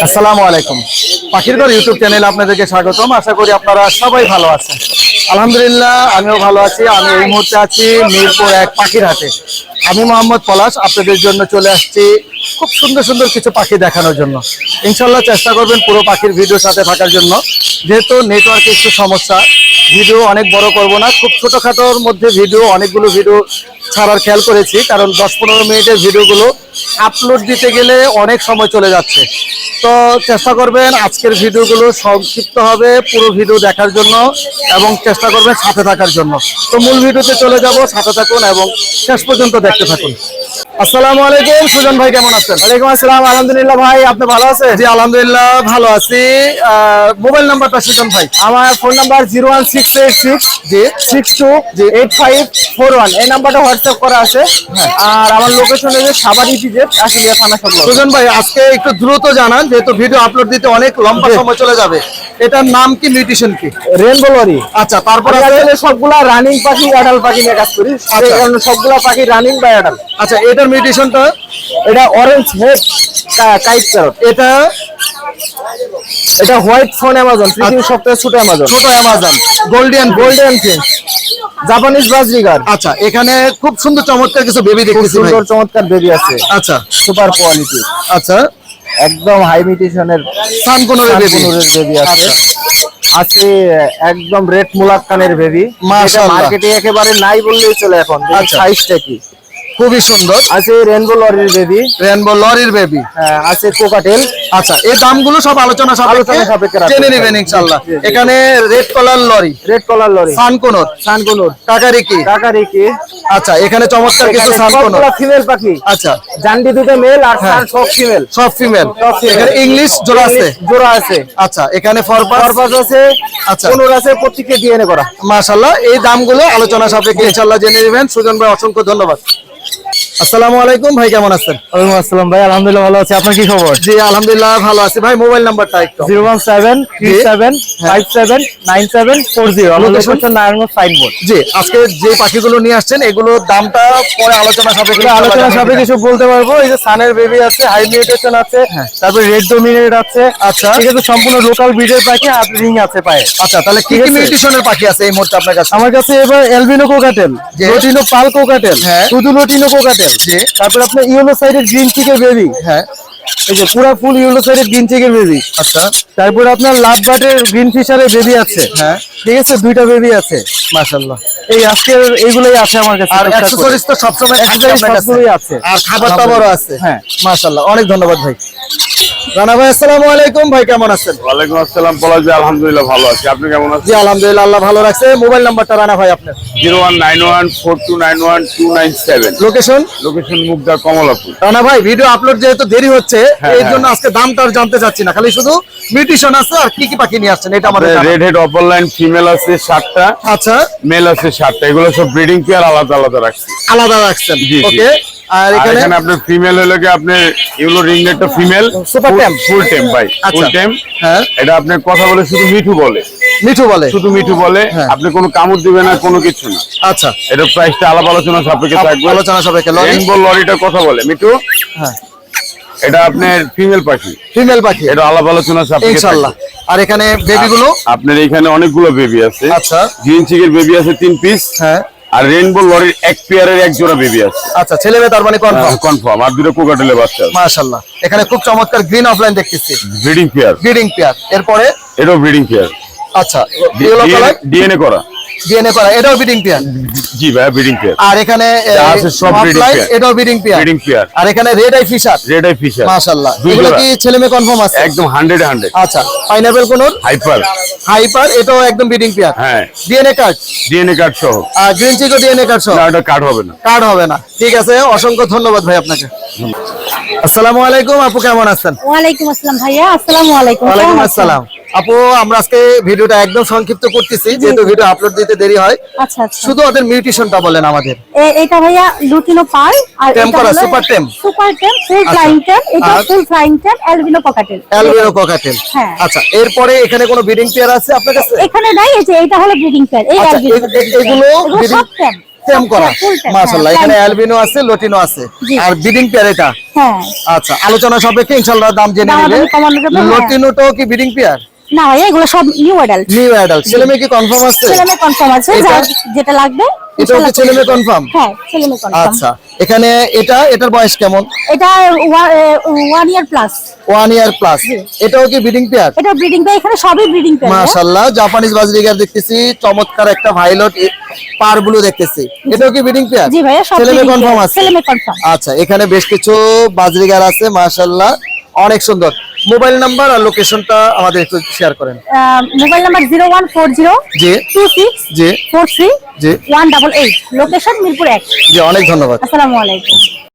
আসসালামু আলাইকুম। পাখির ঘর ইউটিউব চ্যানেলে আপনাদেরকে স্বাগতম। আশা করি আপনারা সবাই ভালো আছেন। আলহামদুলিল্লাহ, আমিও ভালো আছি। আমি এই মুহূর্তে আছি মিরপুর এক পাখির হাটে। আমি মোহাম্মদ পলাশ, আপনাদের জন্য চলে আসছি খুব সুন্দর সুন্দর কিছু পাখি দেখানোর জন্য। ইনশাল্লাহ চেষ্টা করবেন পুরো পাখির ভিডিও সাথে থাকার জন্য। যেহেতু নেটওয়ার্কে একটু সমস্যা ভিডিও অনেক বড় করব না। খুব ছোটখাটোর মধ্যে ভিডিও, অনেকগুলো ভিডিও ছাড়ার খেয়াল করেছি, কারণ দশ পনেরো মিনিটের ভিডিওগুলো আপলোড দিতে গেলে অনেক সময় চলে যাচ্ছে। তো চেষ্টা করবেন আজকের ভিডিওগুলো সংক্ষিপ্ত হবে, পুরো ভিডিও দেখার জন্য এবং চেষ্টা করবেন সাথে থাকার জন্য। তো মূল ভিডিওতে চলে যাব, সাথে থাকুন এবং শেষ পর্যন্ত দেখতে থাকুন। আসসালামু আলাইকুম সুজন ভাই কেমন আছেন? ওয়ালাইকুম আসসালাম আলহামদুলিল্লাহ ভাই আপনি ভালো আছেন? জি আলহামদুলিল্লাহ ভালো আছি। মোবাইল নাম্বারটা সুজন ভাই? আমার phone number zero one six eight six জি। Six two eight five four one. এই নাম্বারটা হোয়াটসঅ্যাপ করা আছে। আর আমার লোকেশন হচ্ছে সাবার ইপিজেড আশিয়া থানা সংলগ্ন সুজন ভাই আজকে একটু দ্রুত জানান যেহেতু ভিডিও আপলোড দিতে অনেক লম্বা সময় চলে যাবে। এটার নাম কি মিউটিশন কি? রেনবো লরি আচ্ছা তারপর সবগুলা রানিং পাখি অ্যাডাল পাখি নিয়ে কাজ করি। কারণে সবগুলা পাখি রানিং বা অ্যাডাল আচ্ছা এটার মিউটেশনটা এটা অরেঞ্জ হেড কাইট প্যারট এটা এটা হোয়াইট ফোন অ্যামাজন পৃথিবীর সবথেকে ছোট অ্যামাজন ছোট Amazon Gouldian golden finch Japanese budgerigar আচ্ছা এখানে খুব সুন্দর চমৎকার কিছু বেবি দেখতেছি ভাই। সুন্দর চমৎকার বেবি আছে। আচ্ছা। সুপার কোয়ালিটি আচ্ছা। একদম হাই মিউটেশনের সানকোনরের বেবি বেবি আছে। আছে একদম রেড মুলাক্কানের বেবি। মার্কেটে একেবারে নাই বললেই চলে এখন। আচ্ছা। সাইজটা কি। খুবই সুন্দর। আছে রেনবো লরির বেবি রেনবো লরির বেবি আছে কোকাটেল আচ্ছা এই দামগুলো সব আলোচনা আলোচনা সাপেক্ষে। জেনে নেবেন ইনশাআল্লাহ। এখানে red collar lory red collar lory sun conure sun conure kakariki টাকা রেখে আচ্ছা এখানে চমৎকার কিছু সানকোনর ফিমেল পাখি। আচ্ছা। জান্ডি দুটো মেল আর হ্যাঁ। সব ফিমেল সব ফিমেল এখানে ইংলিশ জোড়া আছে। জোড়া আছে। আচ্ছা এখানে ফরপাস পারপাস আছে। আচ্ছা। কোনোর আছে প্রত্যেককে ডিএনএ করা। মাশাল্লাহ এই দামগুলো আলোচনা সাপেক্ষে ইনশাল্লাহ জেনে নেবেন। সুজন ভাই অসংখ্য ধন্যবাদ। আসসালামু আলাইকুম ভাই কেমন আছেন? ওয়ালাইকুম আসসালাম ভাই আলহামদুলিল্লাহ ভালো আছি। আপনার কি খবর? জি আলহামদুলিল্লাহ ভালো আছি। ভাই মোবাইল নাম্বারটা একটু। Zero one seven three seven five seven nine seven four zero. আমার Location? লোকেশন নারায়ণগঞ্জ সাইনবোর্ড জি আজকে যে পাখিগুলো নিয়ে আসছেন এগুলোর দামটা পরে আলোচনা সাপেক্ষে আলোচনা ইনশাআল্লাহ কিছু বলতে পারব। এই যে সানের বেবি আছে হাই মিউটেশন আছে তারপরে রেড ডোমিনেট আছে। আচ্ছা। ঠিক আছে সম্পূর্ণ লোকাল ব্রিডের পাখি আর রিং আছে পায়ে আচ্ছা তাহলে কি কি মিউটেশনের পাখি আছে এই মুহূর্তে আপনার কাছে? আমার কাছে এবার এলবিনো কোকাটেল জি। লোটিনো পাল কোকাটেল হ্যাঁ। শুধু লোটিনো কোকাটেল তারপর আপনার ইয়েলো সাইডের গ্রিন চিকের বেবি। হ্যাঁ। এই যে পুরো ফুল ইয়েলো সাইডের গ্রিন চিকের বেবি। আচ্ছা। তারপর আপনার লাভ বাটের গ্রিন ফিশারের বেবি আছে। হ্যাঁ। ঠিক আছে? দুইটা বেবি আছে। মাশাআল্লাহ। এই আজকের এইগুলোই আছে আমার কাছে। আর অ্যাকসেসরিজ তো সবসময় থাকে সবগুলোই আছে। আর খাবার দাবারও আছে। হ্যাঁ। মাশাআল্লাহ। অনেক ধন্যবাদ ভাই। রানা ভাই আসসালামু আলাইকুম। ভাই কেমন আছেন? ওয়ালাইকুম আসসালাম পলাশ আলহামদুলিল্লাহ ভালো আছি। আপনি কেমন আছেন? জি আলহামদুলিল্লাহ আল্লাহ ভালো রাখছে। মোবাইল নাম্বারটা রানা ভাই আপনার। Zero one nine one four two nine one two nine seven. Location location Mugda Kamalapur. Rana ভাই ভিডিও আপলোড যেহেতু দেরি হচ্ছে হ্যাঁ, এই হ্যাঁ। জন্য আজকে দামটা জানতে চাচ্ছি না। খালি শুধু মিউটিশন আছে আর কি কি পাখি নিয়ে আসছেন এটা আমাদের red head opaline female আছে সাতটা আচ্ছা। মেল আছে সাতটা। এগুলো সব ব্রিডিং পেয়ার আলাদা আলাদা রাখছি। আলাদা রাখছেন। ওকে আর এখানে আপনার ফিমেল হলো কি আপনি এগুলো রিংনেটটা female Super temp। Full tame ভাই আচ্ছা। ফুল টেম হ্যাঁ। এটা আপনি কথা বলে শুধু মিঠু বলে। মিঠু বলে? শুধু মিঠু বলে হ্যাঁ। আপনি কোনো কামড় দিবেন না কোনো কিছু না। আচ্ছা। এটা প্রাইসটা আলাপ আলোচনা সাপেক্ষে থাকবে। আলোচনা সাপেক্ষে রেইনবো লরিটা কথা বলে মিঠু। হ্যাঁ। এটা আপনার ফিমেল পাখি। ফিমেল পাখি। এটা আলাপ আলোচনা সাপেক্ষে ইনশাআল্লাহ। আর এখানে বেবিগুলো আপনার এখানে অনেকগুলো বেবি আছে। আচ্ছা। গ্রিন চিকের বেবি আছে তিন পিস হ্যাঁ। আর রেইনবো লরির এক পেয়ারের এক জোড়া বেবি আছে। আচ্ছা ছেলে মেয়ে তার মানে কনফার্ম কনফার্ম আর দুটো কোকাটেলে বাচ্চা মাশাআল্লাহ। এখানে খুব চমৎকার গ্রিন অফলাইন দেখতেছি। ব্রিডিং পেয়ার ব্রিডিং পেয়ার এরপরে? এটাও ব্রিডিং পেয়ার আচ্ছা ডিএনএ করা। ডিএনএ করা এটাও ব্রিডিং পেয়ার জি ভাই ব্রিডিং পেয়ার আর এখানে আছে সব। এটাও ব্রিডিং পেয়ার ব্রিডিং পেয়ার আর এখানে red eye fisher red eye fisher মাশাআল্লাহ। এগুলো কি ছেলে মেয়ে কনফার্ম আছে? একদম হান্ড্রেড হান্ড্রেড আচ্ছা পাইনাপেল কোন হাইপার হাইপার এটাও একদম ব্রিডিং পেয়ার হ্যাঁ। ডিএনএ কার্ড ডিএনএ কার্ড সহ। আর গ্রিন চিকো ডিএনএ কার্ড সহ? না ওটা কার্ড হবে না। কার্ড হবে না। ঠিক আছে অসংখ্য ধন্যবাদ ভাই আপনাকে। আসসালামু আলাইকুম আপু কেমন আছেন? ওয়ালাইকুম আসসালাম ভাইয়া আসসালামু আলাইকুম। কেমন আছেন? আসসালাম। আপু আমরা আজকে ভিডিওটা একদম সংক্ষিপ্ত করতেছি যেহেতু ভিডিও আপলোড দিতে দেরি হয়। আচ্ছা আচ্ছা। শুধু ওদের মিউটেশনটা বলেন আমাদের। এটা ভাইয়া লুটিনো পার আর টেম করা, super টেম? সুপার টেম ফুল আচ্ছা। ফ্লাইং টেম এটা full flying tame albino cockatiel albino cockatiel হ্যাঁ। আচ্ছা এরপরে এখানে কোনো ব্রিডিং পেয়ার আছে আপনার কাছে? এখানে নাই এই যে এটা হলো ব্রিডিং পেয়ার এই আচ্ছা, এ- এ- এগুলো সব টেম টেম করা। হ্যাঁ, মাশাআল্লাহ হ্যাঁ, এখানে। অ্যালবিনো আছে লটিনো আছে। আর বিডিং পেয়ার এটা? হ্যাঁ। আচ্ছা আলোচনা সাপেক্ষে ইনশাআল্লাহ দাম জেনে নিলে। কমানো হ্যাঁ। লটিনোটাও কি বিডিং পেয়ার না ভাইয়া এগুলো সব নিউ অ্যাডাল্ট নিউ অ্যাডাল্ট ছেলে মেয়ে কি কনফার্ম আছে? ছেলে মেয়ে কনফার্ম আছে যেটা লাগবে এটা হচ্ছে ছেলে মেয়ে কনফার্ম হ্যাঁ ছেলে মেয়ে কনফার্ম আচ্ছা এখানে এটা এটার বয়স কেমন? এটা one year plus one year plus এটাও কি বিডিং পেয়ার এটা ব্রিডিং পেয়ার এখানে সবই ব্রিডিং পেয়ার মাশাআল্লাহ জাপানিজ বাজরিগার দেখতেছি চমৎকার একটা ভাইলট পার ব্লু দেখতেছি। এটাও কি ব্রিডিং পেয়ার জি ভাইয়া সব ছেলে মেয়ে কনফার্ম আছে? ছেলে মেয়ে কনফার্ম আচ্ছা এখানে বেশ কিছু বাজরিগার আছে মাশাআল্লাহ। অনেক সুন্দর। মোবাইল নাম্বার আর লোকেশনটা আমাদের একটু শেয়ার করেন। Mobile number zero one four zero জি। টু সিক্স জি। ফোর থ্রি জি। One double eight. Location Mirpur এক। জি অনেক ধন্যবাদ। আসসালামু আলাইকুম।